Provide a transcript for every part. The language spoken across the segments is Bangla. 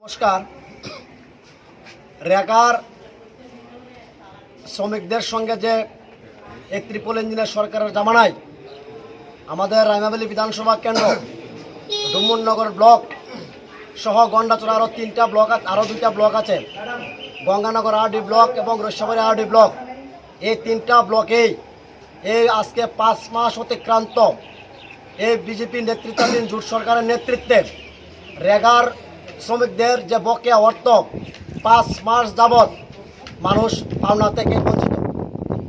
নমস্কার। রেকার শ্রমিকদের সঙ্গে যে এক ত্রিপল ইঞ্জিনের সরকারের জামানায় আমাদের রাইমাবেলি বিধানসভা কেন্দ্র ডুমুননগর ব্লক সহ গন্ডাচড়া আরও তিনটা ব্লক আরও দুইটা ব্লক আছে। গঙ্গানগর আরডি ব্লক এবং রৈশবাড়ি আরডি ব্লক। এই তিনটা ব্লকেই এই আজকে পাঁচ মাস অতিক্রান্ত এই বিজেপি নেতৃত্বাধীন জোট সরকারের নেতৃত্বে রেগার শ্রমিকদের যে বকেয়া অর্থ পাঁচ মাস যাবৎ মানুষ পাওনা থেকে বঞ্চিত।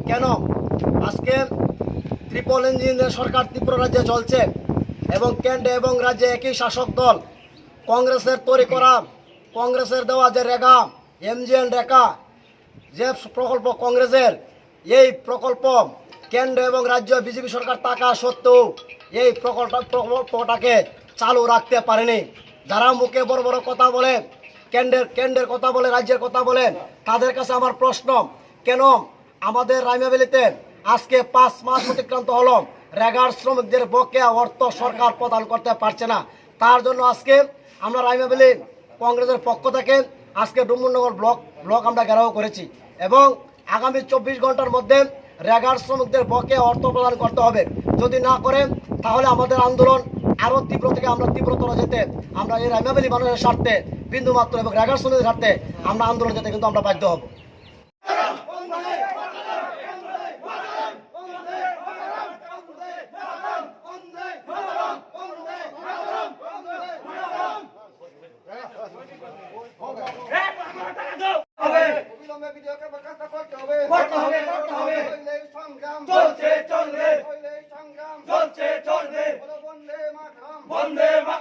কেন? আজকে ত্রিপল ইঞ্জিনের সরকার ত্রিপুরা রাজ্যে চলছে এবং কেন্দ্রে এবং রাজ্যে একই শাসক দল। কংগ্রেসের তৈরি করা, কংগ্রেসের দেওয়া যে রেগা এমজিএন রেখা, যে প্রকল্প কংগ্রেসের, এই প্রকল্প কেন্দ্র এবং রাজ্য বিজেপি সরকার টাকা সত্ত্বেও এই প্রকল্প, প্রকল্পটাকে চালু রাখতে পারেনি। যারা মুখে বড় বড় কথা বলে, কেন্দ্রের কেন্দ্রের কথা বলে, রাজ্যের কথা বলেন তাদের কাছে আমার প্রশ্ন, কেন আমাদের রাইমাবেলিতে আজকে পাঁচ মাস অতিক্রান্ত হলো, রেগার শ্রমিকদের বকেয়া অর্থ সরকার প্রদান করতে পারছে না। তার জন্য আজকে আমরা রাইমাবেলি কংগ্রেসের পক্ষ থেকে আজকে ডুমুরনগর ব্লক ব্লক আমরা ঘেরাও করেছি এবং আগামী চব্বিশ ঘণ্টার মধ্যে রেগার শ্রমিকদের বকে অর্থ প্রদান করতে হবে। যদি না করে তাহলে আমাদের আন্দোলন আরও তীব্র থেকে আমরা তীব্রতর যেতে আমরা এই রাইমাবেলি মানুষের স্বার্থে বিন্দুমাত্র এবং রেগার শ্রমিকদের স্বার্থে আমরা আন্দোলন যেতে কিন্তু আমরা বাধ্য হব। 원대